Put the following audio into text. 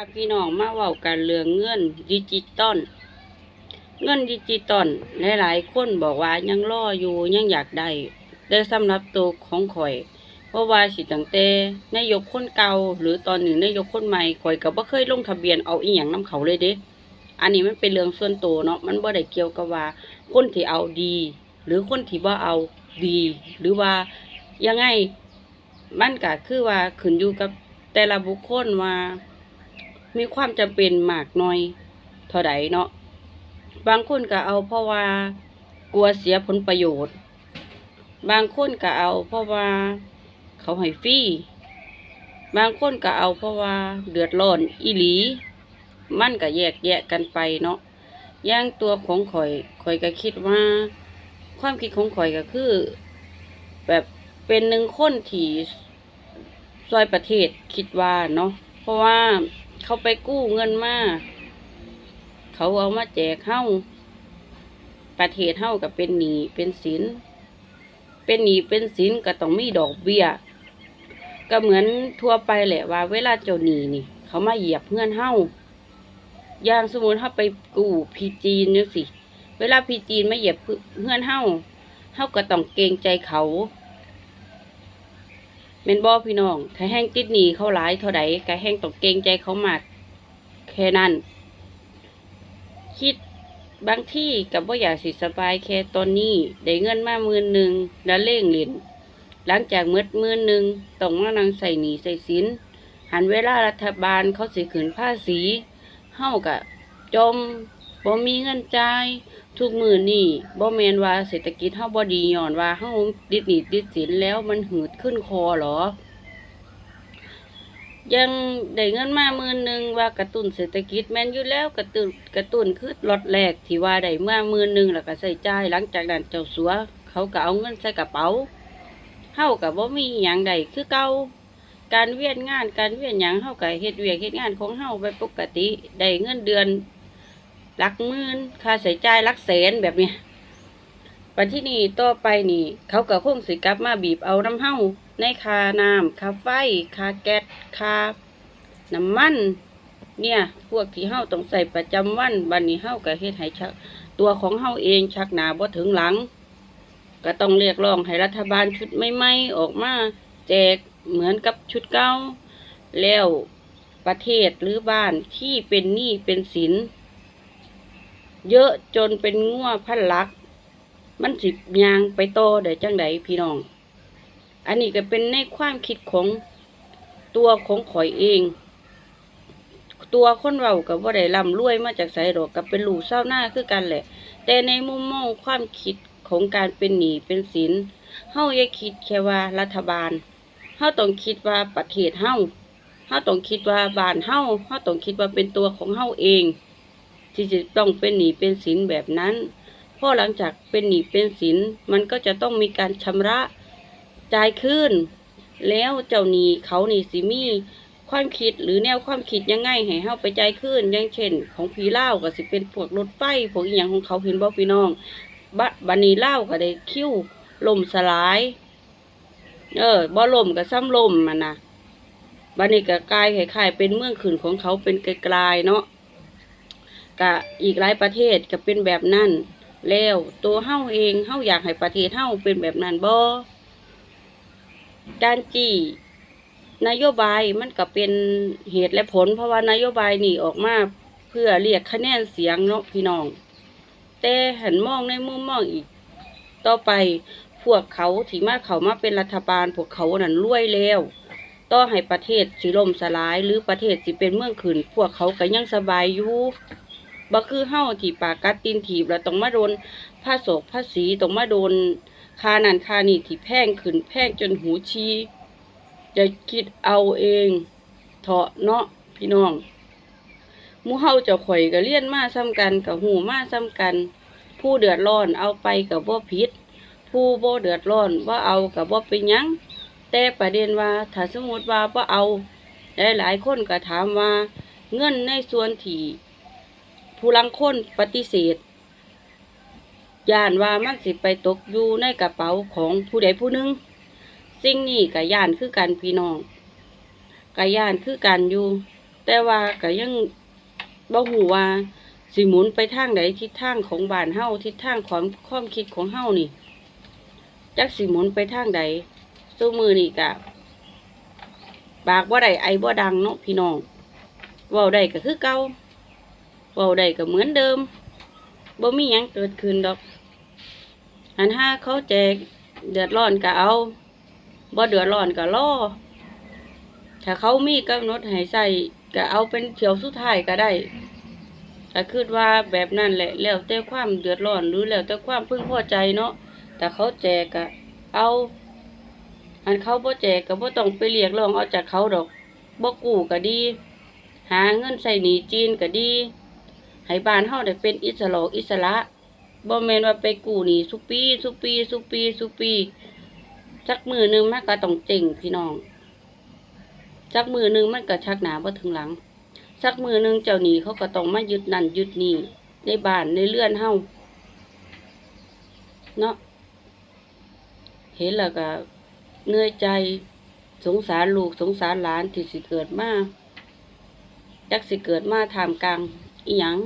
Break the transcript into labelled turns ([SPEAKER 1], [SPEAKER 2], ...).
[SPEAKER 1] าพี่น้องมาเว้ากันเรื่องเงินดิจิตอลเงินดิจิตอลหลายๆคนบอกว่ายังรออยู่ยังอยากได้แต่สำหรับตัวของข่อย เพราะว่าสิตั้งแต่นายกคนเก่าหรือตอนหนี้นายกคนใหม่ข่อยก็บ่เคยลงทะเบียนเอาอีหยังนํเขาเลยเด้อันนี้มันเป็นเรื่องส่วนตัวเนาะมันบ่ได้เกี่ยวกับว่า คนที่เอาดี หรือคนที่บ่เอาดี หรือว่ายังไงมันก็คือว่าขึ้นอยู่กับแต่ละบุคคลว่า มีความจำเป็นมากน้อยเท่าใดเนาะบางคนก็เอาเพราะว่ากลัวเสียผลประโยชน์ บางคนก็เอาเพราะว่าเขาให้ฟรีบางคนก็เอาเพราะว่าเดือดร้อนอีหลี มันก็แยกแยะกันไปเนาะย่างตัวของข่อยข่อยก็คิดว่า ความคิดของข่อยก็คือ แบบเป็นหนึ่งคนที่ซอยประเทศคิดว่าเนาะเพราะว่า เขาไปกู้เงินมาเขาเอามาแจกเฮ้าประเทศเฮ้ากับเป็นหนี้เป็นสินเป็นหนี้เป็นสินก็ต้องมีดอกเบี้ย ก็เหมือนทั่วไปแหละว่า เวลาเจ้าหนี้นี่ เขามาเหยียบเพื่อนเฮ้าอย่างสมมติถ้าไปกู้พีจีนนี่สิ เวลาพีจีนมาเหยียบเพื่อนเฮ้าเฮ้าก็ต้องเกรงใจเขา เมนบอพี่น้องถ้าแห้งติดหนีเขาหลายเท่าใดก็แห้งต้องเกงใจเขามากแค่นั้น คิดบางที่กับว่าอยากสิสบายแค่ตอนนี้ ได้เงินมาหมื่นหนึ่งแล้วเล่งเหรียญหลังจากเมื่อมื่นหนึ่งต้องมานั่งใส่หนีใส่สินหันเวลารัฐบาลเขาสิขืนภาษีเฮากะจมบ่มีเงินจ่าย ทุกมือนี่บ่แมนว่าเศรษฐกิจเฮาบ่ดีย้อนว่าเฮาดิดหนี้ดิดสินแล้วมันหืดขึ้นคอหรอ ยังได้เงินมาหมื่นหนึ่งว่ากระตุ้นเศรษฐกิจแม่นอยู่แล้วกระตุ้นกระตุ้นคือล็อตแรกที่ว่าได้เมื่อหมื่นหนึ่งแล้วก็ใส่จ่ายหลังจากนั้นเจ้าสัว เขาก็เอาเงินใส่กระเป๋าเฮาก็บ่มีหยังใดคือเก่าการเวียนงานการเวียนหยังเฮาก็เฮ็ดเวียกเฮ็ดงานของเฮาไปปกติได้เงินเดือน หลักหมื่นค่าใช้จ่ายหลักแสนแบบเนี้ยปัจที่นี่ต่อไปนี่ เขาก็คงสิกลับมาบีบเอาน้ำเฮาในคาน้ำคาไฟคาแก๊สคาน้ำมัน เนี่ย พวกที่เฮาต้องใส่ประจำวันบันนี้เฮาก็เฮ็ดให้ชัก ตัวของเฮาเองชักหนาบ่ถึงหลัง ก็ต้องเรียกร้องให้รัฐบาลชุดใหม่ๆออกมาแจกเหมือนกับชุดเก่าแล้วประเทศหรือบ้านที่เป็นหนี้เป็นสิน เยอะจนเป็นงัวพันลัก มันสิบยางไปโตอได้จังใดพี่น้อง อันนี้ก็เป็นในความคิดของตัวของข่อยเอง ตัวคนเรากับว่าได้ร่ำรวยมาจากไสดอกกับเป็นลูกเศร้าหน้าคือกันแหละ แต่ในมุมมองความคิดของการเป็นหนี้เป็นสินเฮาอย่าคิดแค่ว่ารัฐบาลเฮาต้องคิดว่าประเทศเฮาเฮาต้องคิดว่าบ้านเฮาเฮาต้องคิดว่าเป็นตัวของเฮาเอง ที่จะต้องเป็นหนี้เป็นสินแบบนั้นพราะหลังจากเป็นหนี้เป็นสินมันก็จะต้องมีการชำระจ่ายคืนแล้วเจ้าหนี้เขาหนี่สิมีความคิดหรือแนวความคิดยังไงให้เฮาไปจ่ายคืนอย่างเช่น ของพีเล่าก็สิเป็นพวกรถไฟพวกอหย่างของเขาเห็นบ่พี่น้องบบันนี้เล่าก็ได้คิ้วลมสลาย เออบ่ลมก็ซ้ำลมมันนะบันนี้ก็กลายคล้ายๆเป็นเมืองขืนของเขาเป็นไกลๆเนาะ กะอีกหลายประเทศก็เป็นแบบนั้นแล้วตัวเฮาเองเฮาอยากให้ประเทศเฮาเป็นแบบนั้นบ่การจี้นโยบายมันก็เป็นเหตุและผล เพราะว่านโยบายนี่ออกมาเพื่อเรียกคะแนนเสียงเนาะพี่น้อง แต่หันมองในมุมมองอีก ต่อไปพวกเขาที่มาเขามาเป็นรัฐบาล พวกเขานั่นรวยแล้วต่อให้ประเทศสิล่มสลาย หรือประเทศสิเป็นเมืองขืนพวกเขาก็ยังสบายอยู่ บ่คือเฮาที่ปากกัดตีนถีบแล้วต้องมาโดนผ้าโศกผ้าสีต้องมาโดนคานันคานี่ที่แพงขึ้นแพงจนหูชีจะคิดเอาเองเถาะเนาะพี่น้องมูเฮาจะข่อยก็เลี้ยนมาซ้ำกันกับหูมาซ้ำกัน ผู้เดือดร้อนเอาไปกับบ่ผิดผู้บ่เดือดร้อนว่าเอากับบ่เป็นหยังแต่ประเด็นว่าถ้าสมมติว่าบ่เอาหลายๆคนก็ถามว่า เงินในส่วนที่ ผู้ลังคนปฏิเสธย่านว่ามันสิไปตกอยู่ในกระเป๋าของผู้ใดผู้หนึ่งสิ่งนี้กับย่านคือกันพี่น้องกับย่านคือกันอยู่ แต่ว่าก็ยังบ่ฮู้ว่าสิหมุนไปทางใดทิศทางของบ้านเฮาทิศทางของความคิดของเฮานี่จักสิหมุนไปทางใดสู้มือนี่ก็ปากบ่าได้ไอบ่ดังเนาะพี่น้องว้าได้ก็คือเก่า เว้าได้ก็เหมือนเดิมบ่มีหยังเกิดขึ้นดอกอันห้าเขาแจกเดือดร้อนก็เอาบ่เดือดร้อนก็รอถ้าเขามีกำหนดให้ใส่ก็เอาเป็นเที่ยวสุดท้ายก็ได้ก็คิดว่าแบบนั้นแหละแล้วแต่ความเดือดร้อนหรือแล้วแต่ความพึงพอใจเนาะแต่เขาแจกก็เอา อันเขาบ่แจกก็บ่ต้องไปเรียกร้องเอาจากเขาดอกบ่กู้ก็ดี หาเงินใส่หนีจีนก็ดี ให้บ้านเฮาได้เป็นอิสระอิสระบ่แม่นว่าไปกู้หนี้ทุปีทุปีทุปีทุปีจักมือหนึงมันก็ต้องเจ๊งพี่น้องสักมือหนึ่งมันก็ชักหนาบ่ถึงหลังสักมือหนึ่งเจ้าหนี้เขาก็ต้องมายึดนั่นยึดนี่ในบ้านในเรือนเฮาเนาะเห็นแล้วก็เหนื่อยใจสงสารลูกสงสารหลานที่สิเกิดมาจักสิเกิดมาทามกลาง อีหยัง